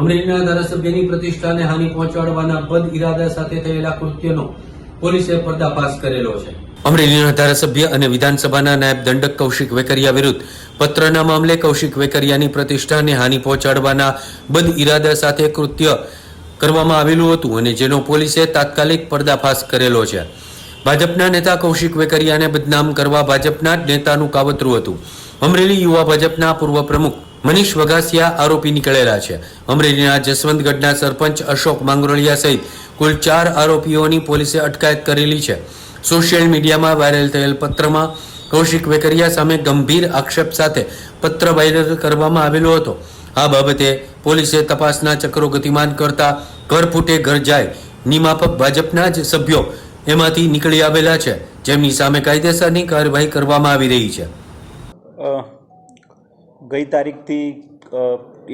અમરેલીના ધારાસભ્યની પ્રતિષ્ઠાને હાનિ પહોંચાડવાના બદ ઇરાદા સાથે થયેલા કૃત્યનો પોલીસે પર્દાફાશ કરેલો છે. અમરેલીના ધારાસભ્ય અને વિધાનસભાના નાયબ દંડક કૌશિક વેકરિયા વિરુદ્ધ પત્રના મામલે કૌશિક વેકરિયાની પ્રતિષ્ઠાને હાનિ પહોંચાડવાના બદ ઇરાદા સાથે કૃત્ય કરવામાં આવેલું હતું અને જેનો પોલીસે તાત્કાલિક પર્દાફાશ કરેલો છે. ભાજપના નેતા કૌશિક વેકરિયાને બદનામ કરવા ભાજપના નેતાનું કાવતરું હતું. અમરેલી યુવા ભાજપના પૂર્વ પ્રમુખ મનીષ વઘાસિયા આરોપી નીકળેલા છે. અમરેલીના જસવંતગઢના સરપંચ અશોક માંગરોળિયા સહિત કુલ ચાર આરોપીઓની પોલીસે અટકાયત કરેલી છે. સોશિયલ મીડિયામાં વાયરલ થયેલ પત્રમાં કૌશિક વેકરિયા સામે ગંભીર આક્ષેપ સાથે પત્ર વાયરલ કરવામાં આવેલો હતો. આ બાબતે પોલીસે તપાસના ચક્રો ગતિમાન કરતા ઘર ફૂટે ઘર જાય નિમાપક ભાજપના જ સભ્યો એમાંથી નીકળી આવેલા છે. જેમની સામે કાયદેસરની કાર્યવાહી કરવામાં આવી રહી છે. ગઈ તારીખથી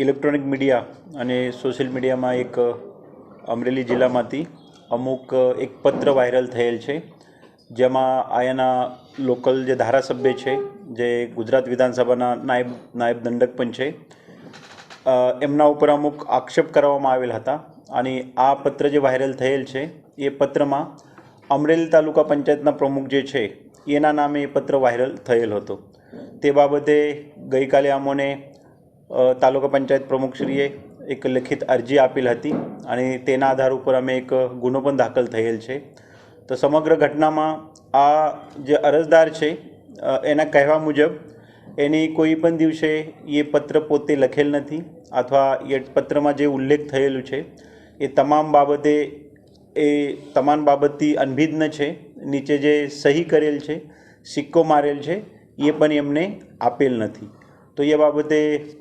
ઇલેક્ટ્રોનિક મીડિયા અને સોશિયલ મીડિયામાં એક અમરેલી જિલ્લામાંથી અમુક એક પત્ર વાયરલ થયેલ છે. જેમાં આયાના લોકલ જે ધારાસભ્ય છે, જે ગુજરાત વિધાનસભાના નાયબ નાયબ દંડક પણ છે એમના ઉપર અમુક આક્ષેપ કરવામાં આવેલ હતા. અને આ પત્ર જે વાયરલ થયેલ છે, એ પત્રમાં અમરેલી તાલુકા પંચાયતના પ્રમુખ જે છે, એના નામે એ પત્ર વાયરલ થયેલ હતો. તે બાબતે ગઈકાલે અમોને તાલુકા પંચાયત પ્રમુખશ્રીએ એક લેખિત અરજી આપેલ હતી અને તેના આધાર ઉપર અમે એક ગુનો પણ દાખલ થયેલ છે. તો સમગ્ર ઘટનામાં આ જે અરજદાર છે એના કહેવા મુજબ એની કોઈ પણ દિવસે એ પત્ર પોતે લખેલ નથી અથવા એ પત્રમાં જે ઉલ્લેખ થયેલું છે, એ તમામ બાબતે, એ તમામ બાબતથી અનભિજ્ઞ છે, નીચે જે સહી કરેલ છે, સિક્કો મારેલ છે એ પણ એમને આપેલ નથી. તો એ બાબતે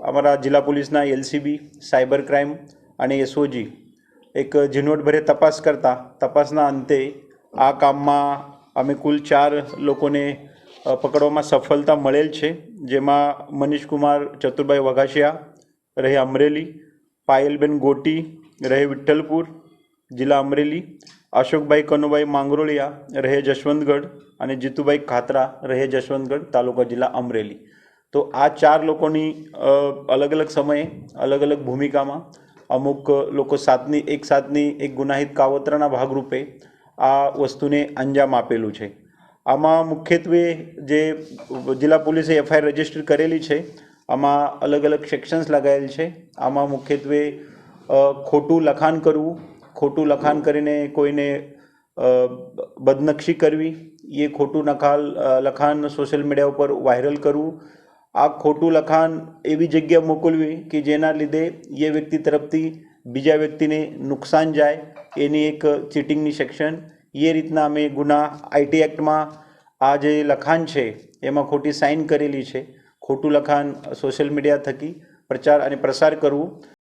અમારા જિલ્લા પોલીસના એલસીબી, સાયબર ક્રાઇમ અને એસઓજી એક ઝીણવટભરે તપાસ કરતા, તપાસના અંતે આ કામમાં અમે કુલ ચાર લોકોને પકડવામાં સફળતા મળેલ છે, જેમાં મનીષકુમાર, ચતુરભાઈ વઘાસિયા રહે અમરેલી, પાયલબેન ગોટી રહે વિઠ્ઠલપુર, જિલ્લા અમરેલી અશોકભાઈ કનુભાઈ માંગરોળિયા, રહે જશવંતગઢ અને જીતુભાઈ ખાતરા, રહે જશવંતગઢ, તાલુકા જિલ્લા અમરેલી. તો આ ચાર લોકોની અલગ અલગ સમયે અલગ અલગ ભૂમિકામાં અમુક લોકો સાતની, એક સાતની, એક ગુનાહિત કાવતરાના ભાગરૂપે આ વસ્તુને અંજામ આપેલું છે. આમાં મુખ્યત્વે જે જિલ્લા પોલીસે એફઆઈઆર રજિસ્ટર કરેલી છે, આમાં અલગ અલગ સેક્શન્સ લગાવેલ છે. આમાં મુખ્યત્વે ખોટું લખાણ કરવું ખોટું લખાણ કરીને કોઈને બદનક્ષી કરવી, એ ખોટું નખાલ લખાણ સોશિયલ મીડિયા ઉપર વાયરલ કરવું, આ ખોટું લખાણ એવી જગ્યા મોકલવી કે જેના લીધે એ વ્યક્તિ તરફથી બીજા વ્યક્તિને નુકસાન જાય, એની એક ચીટિંગની સેક્શન. એ રીતના અમે ગુના આઈટી એક્ટમાં આ જે લખાણ છે, એમાં ખોટી સાઇન કરેલી છે. ખોટું લખાણ સોશિયલ મીડિયા થકી પ્રચાર અને પ્રસાર કરવું.